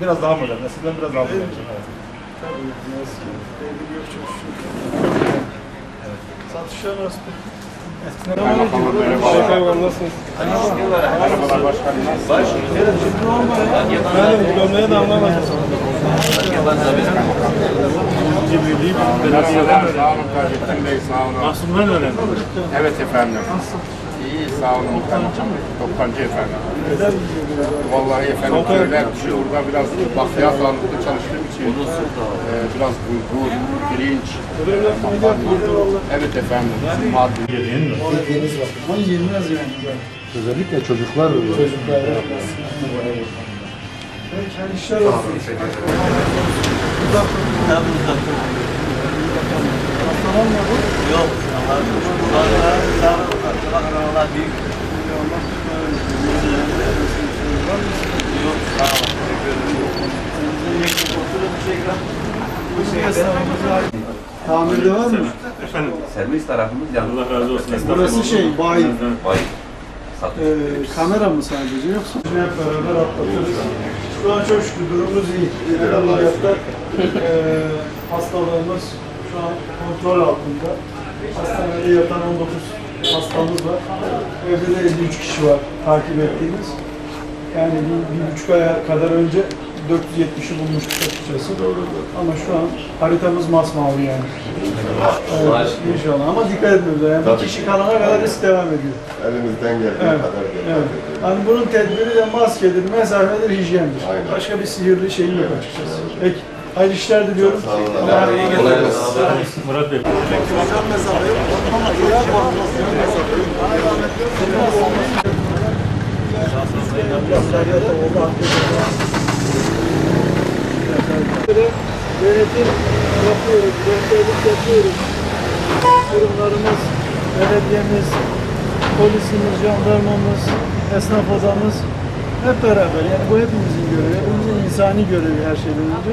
Biraz daha modern. Eskiden biraz daha modern. Evet. Tabii eski. Devir yok çok şükür. Satışlar nasıl? Merhaba. nasılsınız? Merhabalar başkanım. Ben gömleğe de anlamadım. Sağ olun Taceddin Bey, sağ olun. Aslında önemli. Evet efendim. Sağ olun efendim. Toptancı efendim. Vallahi efendim köyler burada biraz bakliyat ağırlıklı çalıştığım için e, biraz bulgur, pirinç, evet efendim, madde. Deniz var. Ama yenmez yani. Özellikle çocuklar Çocuklar Peki her işler olsun. Uzak Hastalan mı bu? Yok. Valla sağ olun. Allah büyük. Yok. Sağ olun. Tamirde var mı? Servis tarafımız yalnız. Allah razı olsun. Burası şey, bayi. Vay. Ee, kamera mı sadece yoksa? Hep beraber atlatırız. Şu an çok şükür durumumuz iyi. Genel olarak da e, hastalığımız şu an kontrol altında. Hastanede yatan 19 hastamız var. Evde de 53 kişi var takip ettiğimiz. Yani bir, bir buçuk aya kadar önce 470'i bulmuştuk açıkçası. Ama şu an haritamız masmavi yani. Evet, inşallah. Ama dikkat etmiyoruz. Yani bir kişi kalana kadar risk devam ediyor. Elimizden geldiği Evet. kadar dikkat Evet. ediyoruz. Hani bunun tedbiri de maskedir, mesafedir, hijyendir. Aynen. Başka bir sihirli şey yok açıkçası. Peki, hayırlı işler diliyorum. Sağ olun. Allah'a Allah emanet kolay olun. gelsin. Murat Bey. Yönetim yapıyoruz, rehberlik yapıyoruz. Kurumlarımız, belediyemiz, polisimiz, jandarmamız, esnaf odamız hep beraber. Yani bu hepimizin görevi, hepimizin insani görevi her şeyden önce.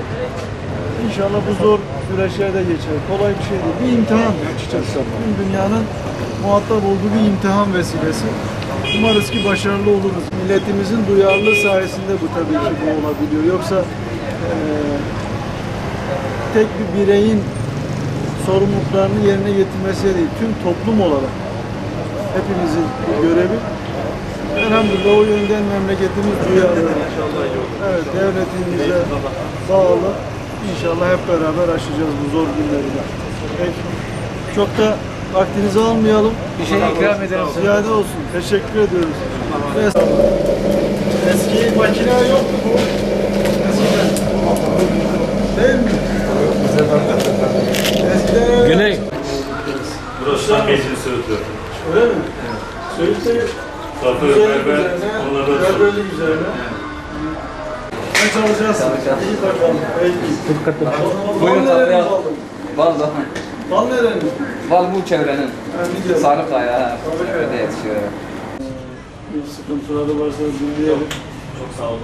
İnşallah bu zor süreçler de geçer. Kolay bir şey değil. Bir imtihan açıkçası. Tüm dünyanın muhatap olduğu bir imtihan vesilesi. Umarız ki başarılı oluruz. Milletimizin duyarlılığı sayesinde bu tabii ki bu olabiliyor. Yoksa eee tek bir bireyin sorumluluklarını yerine getirmesi değil, tüm toplum olarak hepimizin görevi. Elhamdülillah o yönden memleketimiz duyarlı. Evet, devletimize bağlı. İnşallah hep beraber aşacağız bu zor günleri de. Peki. Çok da vaktinizi almayalım. Bir şey ikram edelim. Ziyade olsun. Teşekkür ediyoruz. Eski makine yok mu. Değil mi? Eskiden Güney. Burası Meclis Söğütü. Öyle mi? Söğüt'te Güzellik berber, üzerine, onlardan sonra. berberlik üzerine. Ne çalışacaksın? İyi bakalım. Peki. Buyurun, Bal nerenin tatlıyı al. balı? Val da. Bal nerenin? Val bu çevrenin. Diyor? Sarıkaya. Çevrede yetişiyor. Bir sıkıntıları varsa dinleyelim. Çok sağ olun.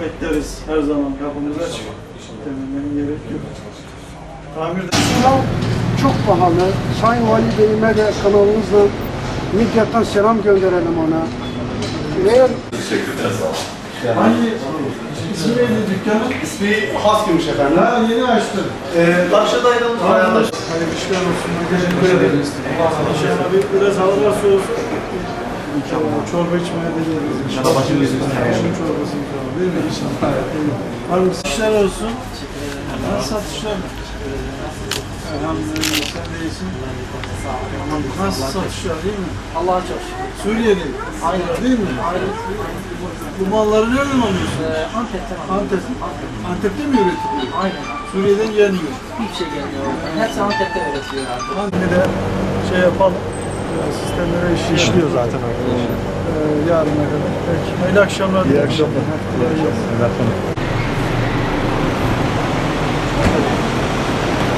Bekleriz. Her zaman kapımız açık. Dememenin gerek yok. Sınav çok pahalı. Sayın Vali Bey'ime de kanalınızla Midyat'tan selam gönderelim ona. Eğer hangi ismi neydi dükkanın? İsmi Has Gümüş efendim. Ha yeni açtın. Ee, Lakşaday'dan Hayırlı işler olsun. Teşekkür ederiz. İnşallah bir biraz havalar soğusun. İnşallah çorba içmeye de geliriz. İnşallah başın Başın çorbasını falan değil mi? İnşallah. Var mı? İşler olsun. Nasıl satışlar? Elhamdülillah sen de iyisin. Nasıl satışlar değil mi? Allah'a çok şükür. Suriye'de. Aynen. Değil mi? Aynen. Bu malları nereden alıyorsun? Ee, Antep'ten aldım. Antep. Antep'te mi üretiliyor? Aynen. Suriye'den gelmiyor. Hiçbir şey gelmiyor. Hepsi Antep'te üretiyor artık. De şey yapalım. Biraz Sistemlere işliyor zaten arkadaşlar. Ee, yarına kadar. Peki. Hayırlı akşamlar. İyi akşamlar.